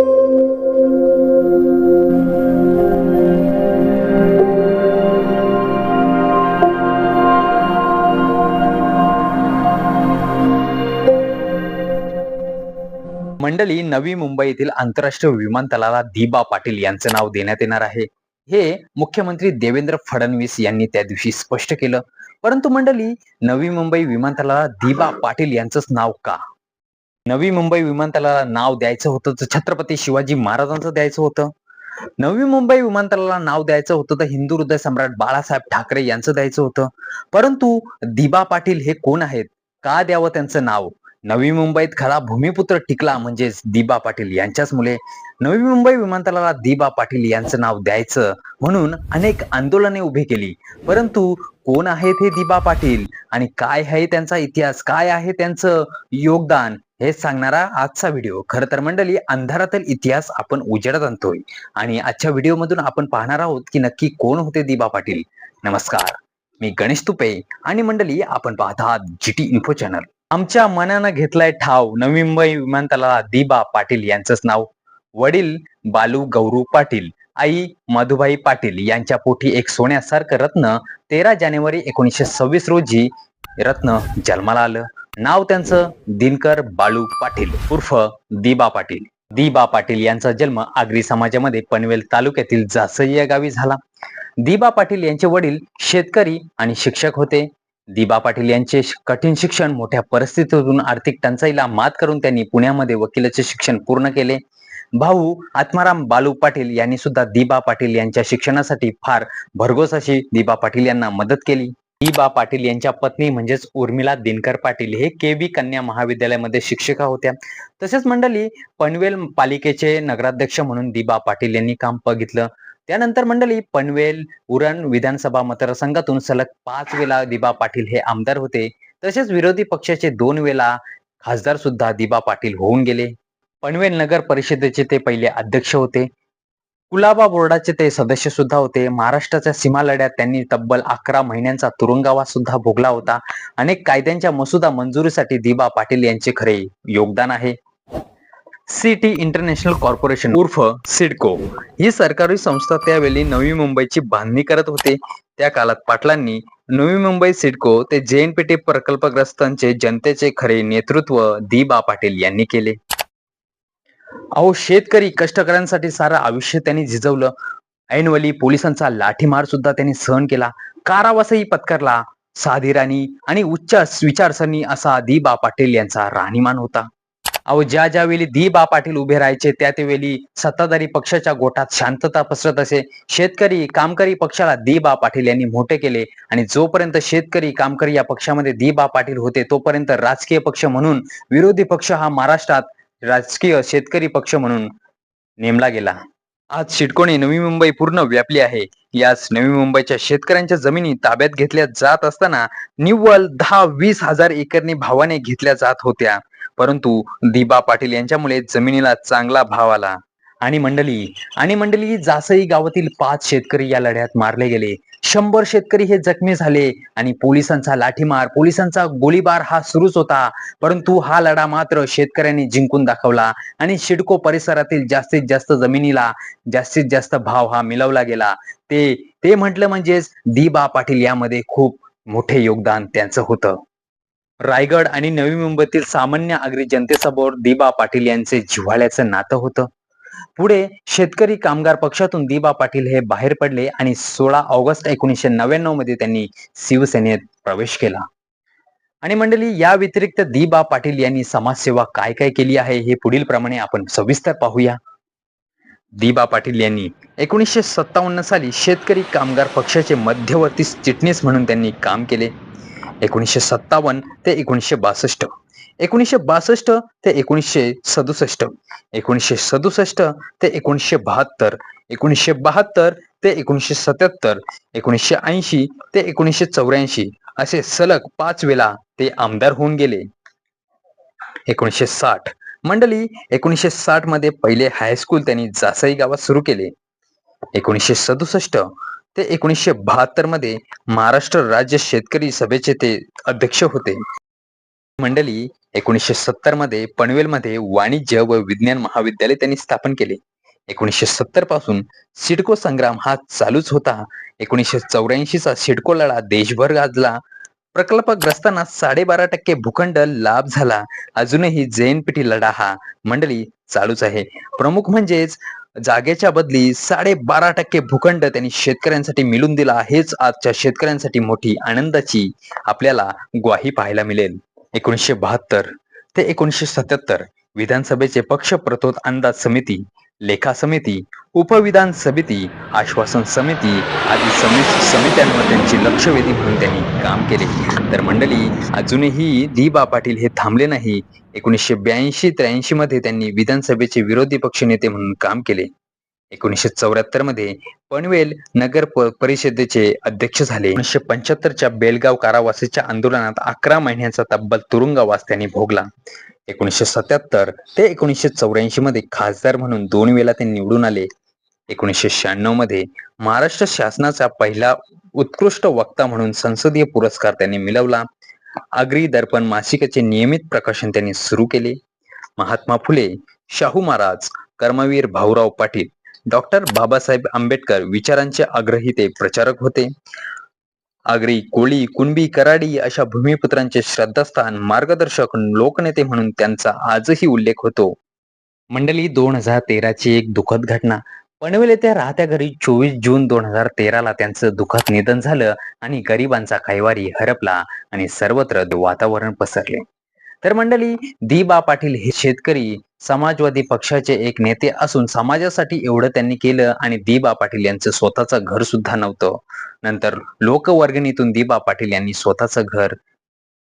मंडळी नवी मुंबई येथील आंतरराष्ट्रीय विमानतळाला दिबा पाटील यांचं नाव देण्यात येणार आहे. हे मुख्यमंत्री देवेंद्र फडणवीस यांनी त्या दिवशी स्पष्ट केलं. परंतु मंडळी नवी मुंबई विमानतळाला दिबा पाटील यांचंच नाव का? नवी मुंबई विमानतळाला नाव द्यायचं होतं तर छत्रपती शिवाजी महाराजांचं द्यायचं होतं. नवी मुंबई विमानतळाला नाव द्यायचं होतं तर हिंदू हृदय सम्राट बाळासाहेब ठाकरे यांचं द्यायचं होतं. परंतु दिबा पाटील हे कोण आहेत? का द्यावं त्यांचं नाव? नवी मुंबईत खरा भूमिपुत्र टिकला म्हणजेच दिबा पाटील यांच्याच मुले. नवी मुंबई विमानतळाला दिबा पाटील यांचं नाव द्यायचं म्हणून अनेक आंदोलने उभी केली. परंतु कोण आहेत हे दिबा पाटील? आणि काय आहे त्यांचा इतिहास? काय आहे त्यांचं योगदान? हे सांगणारा आजचा व्हिडिओ. खर तर मंडळी अंधारातील इतिहास आपण उजेडात आणतोय. आणि आजच्या व्हिडिओमधून आपण पाहणार आहोत की नक्की कोण होते दिबा पाटील? नमस्कार. मी गणेश तुपे. आणि मंडळी आपण पाहतात जी जीटी इन्फो चॅनल आमच्या मनानं घेतलाय ठाव नवी मुंबई विमानतळाला दिबा पाटील यांचंच नाव. वडील बालू गौरू पाटील. आई मधुबाई पाटील यांच्या पोटी एक सोन्यासारखं रत्न तेरा जानेवारी एकोणीसशे सव्वीस रोजी रत्न जन्माला आलं. नाव त्यांचं दिनकर बाळू पाटील उर्फ दिबा पाटील. दिबा पाटील यांचा जन्म आगरी समाजामध्ये पनवेल तालुक्यातील जासई या गावी झाला. दिबा पाटील यांचे वडील शेतकरी आणि शिक्षक होते. दिबा पाटील यांचे कठीण शिक्षण मोठ्या परिस्थितीतून आर्थिक टंचाईला मात करून त्यांनी पुण्यामध्ये वकिलाचे शिक्षण पूर्ण केले. भाऊ आत्माराम बालू पाटील यांनी सुद्धा दिबा पाटील यांच्या शिक्षणासाठी फार भरघोस अशी दिबा पाटील यांना मदत केली. दिबा पाटील यांच्या पत्नी म्हणजेच उर्मिला दिनकर पाटील हे के व्ही कन्या महाविद्यालयामध्ये शिक्षिका होत्या. तसेच मंडळी पनवेल पालिकेचे नगराध्यक्ष म्हणून दिबा पाटील यांनी काम बघितलं. त्यानंतर मंडळी पनवेल उरण विधानसभा मतदारसंघातून सलग पाच वेळा दिबा पाटील हे आमदार होते. तसेच विरोधी पक्षाचे दोन वेळा खासदार सुद्धा दिबा पाटील होऊन गेले. पनवेल नगर परिषदेचे ते पहिले अध्यक्ष होते. कुलाबा बोर्डाचे ते सदस्य सुद्धा होते. महाराष्ट्राच्या सीमा लढ्यात त्यांनी तब्बल अकरा महिन्यांचा तुरुंगावास सुद्धा भोगला होता. अनेक कायद्यांच्या मसुदा मंजुरीसाठी दिबा पाटील यांचे खरे योगदान आहे. सिटी इंटरनॅशनल कॉर्पोरेशन उर्फ सिडको ही सरकारी संस्था त्यावेळी नवी मुंबईची बांधणी करत होते. त्या काळात पाटलांनी नवी मुंबई सिडको ते जेएनपीटी प्रकल्पग्रस्तांचे जनतेचे खरे नेतृत्व दिबा पाटील यांनी केले. अहो शेतकरी कष्टकऱ्यांसाठी सारं आयुष्य त्यांनी झिजवलं. ऐनवली पोलिसांचा लाठीमार सुद्धा त्यांनी सहन केला. कारावासही पत्करला. साधीराणी आणि उच्च विचारसरणी असा दिबा पाटील यांचा राहणीमान होता. अहो ज्या ज्या वेळी दी बा पाटील उभे राहायचे त्या त्या वेळी सत्ताधारी पक्षाच्या गोटात शांतता पसरत असे. शेतकरी कामकरी पक्षाला दी बा पाटील यांनी मोठे केले आणि जोपर्यंत शेतकरी कामकरी या पक्षामध्ये दी बा पाटील होते तोपर्यंत राजकीय पक्ष म्हणून विरोधी पक्ष हा महाराष्ट्रात राजकीय शेतकरी पक्ष म्हणून नेमला गेला. आज शिडकोने नवी मुंबई पूर्ण व्यापली आहे. याच नवी मुंबईच्या शेतकऱ्यांच्या जमिनी ताब्यात घेतल्या जात असताना निव्वळ दहा वीस हजार एकरनी भावाने घेतल्या जात होत्या. परंतु दिबा पाटील यांच्यामुळे जमिनीला चांगला भाव आला. आणि मंडळी आणि मंडळी जासई गावातील पाच शेतकरी या लढ्यात मारले गेले. शंभर शेतकरी हे जखमी झाले आणि पोलिसांचा लाठीमार पोलिसांचा गोळीबार हा सुरूच होता. परंतु हा लढा मात्र शेतकऱ्यांनी जिंकून दाखवला आणि शिडको परिसरातील जास्तीत जास्त जमिनीला जास्तीत जास्त भाव हा मिळवला गेला. ते ते म्हटलं म्हणजेच दिबा पाटील यामध्ये खूप मोठे योगदान त्यांचं होतं. रायगड आणि नवी मुंबईतील सामान्य आगरी जनतेसमोर दिबा पाटील यांचे जिव्हाळ्याचं नातं होतं. पुढे शेतकरी कामगार पक्षातून दिबा पाटील हे बाहेर पडले आणि सोळा ऑगस्ट एकोणीसशे नव्याण्णवमध्ये त्यांनी शिवसेनेत प्रवेश केला. आणि मंडळी या व्यतिरिक्त दिबा पाटील यांनी समाजसेवा काय काय केली आहे हे पुढील प्रमाणे आपण सविस्तर पाहूया. दिबा पाटील यांनी एकोणीसशे सत्तावन्न साली शेतकरी कामगार पक्षाचे मध्यवर्ती चिटणीस म्हणून त्यांनी काम केले. एकोणीसशे सत्तावन्न ते एकोणीसशे बासष्ट एकोणीसशे बासष्ट ते एकोणीसशे सदुसष्ट. एकोणीसशे सदुसष्ट ते एकोणीसशे बहात्तर. एकोणीसशे बहात्तर ते एकोणीसशे सत्याहत्तर. एकोणीसशे ऐंशी ते एकोणीसशे चौऱ्याऐंशी. असे सलग पाच वेळा ते आमदार होऊन गेले. एकोणीसशे साठ. मंडळी एकोणीसशे साठमध्ये पहिले हायस्कूल त्यांनी जासई गावात सुरू केले. एकोणीसशे सदुसष्ट ते एकोणीसशे बहात्तरमध्ये महाराष्ट्र राज्य शेतकरी सभेचे ते अध्यक्ष होते. मंडळी एकोणीसशे सत्तरमध्ये पनवेलमध्ये वाणिज्य व विज्ञान महाविद्यालय त्यांनी स्थापन केले. एकोणीसशे सत्तरपासून सिडको संग्राम हा चालूच होता. एकोणीसशे चौऱ्याऐंशीचा सिडको लढा देशभर गाजला. प्रकल्पग्रस्तांना साडेबारा टक्के भूखंड लाभ झाला. अजूनही जेएनपीटी लढा हा मंडळी चालूच आहे. प्रमुख म्हणजेच जागेच्या बदली साडेबारा टक्के भूखंड त्यांनी शेतकऱ्यांसाठी मिळून दिला. हेच आजच्या शेतकऱ्यांसाठी मोठी आनंदाची आपल्याला ग्वाही पाहायला मिळेल. एकोणीसशे बहात्तर ते एकोणीसशे सत्याहत्तर विधानसभेचे पक्ष प्रतोद अंदाज समिती लेखा समिती उपविधान समिती आश्वासन समिती आदी समिती समित्यांवर त्यांची लक्षवेधी म्हणून त्यांनी काम केले. तर मंडळी अजूनही दिबा पाटील हे थांबले नाही. एकोणीसशे ब्याऐंशी त्र्याऐंशी मध्ये त्यांनी विधानसभेचे विरोधी पक्षनेते म्हणून काम केले. एकोणीसशे चौऱ्याहत्तरमध्ये पनवेल नगर परिषदेचे अध्यक्ष झाले. एकोणीसशे पंच्याहत्तरच्या बेलगाव कारावासाच्या आंदोलनात अकरा महिन्यांचा तब्बल तुरुंगवास त्यांनी भोगला. एकोणीसशे सत्याहत्तर ते एकोणीसशे चौऱ्याऐंशी मध्ये खासदार म्हणून दोन वेळा ते निवडून आले. एकोणीसशे शहाण्णवमध्ये महाराष्ट्र शासनाचा पहिला उत्कृष्ट वक्ता म्हणून संसदीय पुरस्कार त्यांनी मिळवला. आगरी दर्पण मासिकाचे नियमित प्रकाशन त्यांनी सुरू केले. महात्मा फुले शाहू महाराज कर्मवीर भाऊराव पाटील डॉक्टर बाबासाहेब आंबेडकर विचारांचे आग्रहीते प्रचारक होते. आगरी कोळी कुणबी कराडी अशा भूमिपुत्रांचे श्रद्धास्थान मार्गदर्शक लोकनेते म्हणून त्यांचा आजही उल्लेख होतो. मंडळी दोन हजार तेराची एक दुःखद घटना. पनवेल येथे राहत्या घरी चोवीस जून दोन हजार तेराला त्यांचं दुःखद निधन झालं आणि गरिबांचा कैवारी हरपला आणि सर्वत्र वातावरण पसरले. तर मंडळी दिबा पाटील हे शेतकरी समाजवादी पक्षाचे एक नेते असून समाजासाठी एवढं त्यांनी केलं आणि दिबा पाटील यांचं स्वतःचं घर सुद्धा नव्हतं. नंतर लोकवर्गणीतून दिबा पाटील यांनी स्वतःचं घर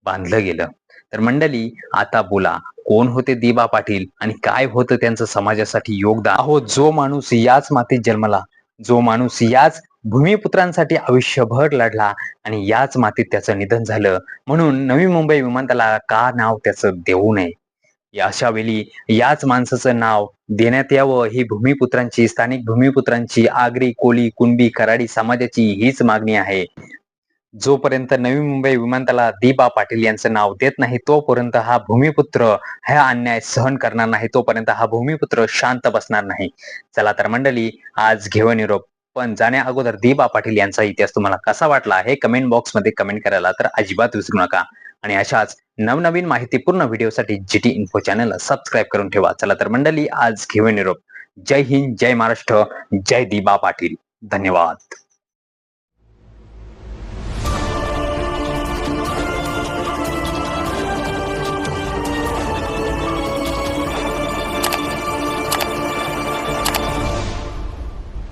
बांधलं गेलं. तर मंडळी आता बोला कोण होते दिबा पाटील आणि काय होतं त्यांचं समाजासाठी योगदान? अहो जो माणूस याच मातीत जन्मला जो माणूस याच भूमिपुत्रांसाठी आयुष्यभर लढला आणि याच मातीत त्याचं निधन झालं. म्हणून नवी मुंबई विमानतळाला का नाव त्याचं देऊ नये? या अशा वेळी याच माणसाचं नाव देण्यात यावं ही भूमिपुत्रांची स्थानिक भूमिपुत्रांची आगरी कोली कुणबी कराडी समाजाची हीच मागणी आहे. जोपर्यंत नवी मुंबई विमानतळाला दिबा पाटील यांचं नाव देत नाही तोपर्यंत हा भूमिपुत्र हा अन्याय सहन करणार नाही तोपर्यंत हा भूमिपुत्र शांत बसणार नाही. चला तर मंडळी आज घेऊन निरोप पण जाण्या अगोदर दीपा पाटील यांचा इतिहास तुम्हाला कसा वाटला हे कमेंट बॉक्समध्ये कमेंट करायला तर अजिबात विसरू नका. आणि अशाच नवनवीन माहितीपूर्ण व्हिडिओसाठी जीटी इन्फो चॅनल सबस्क्राईब करून ठेवा. चला तर मंडळी आज घेऊन निरोप. जय हिंद जय महाराष्ट्र जय दिबा पाटील. धन्यवाद.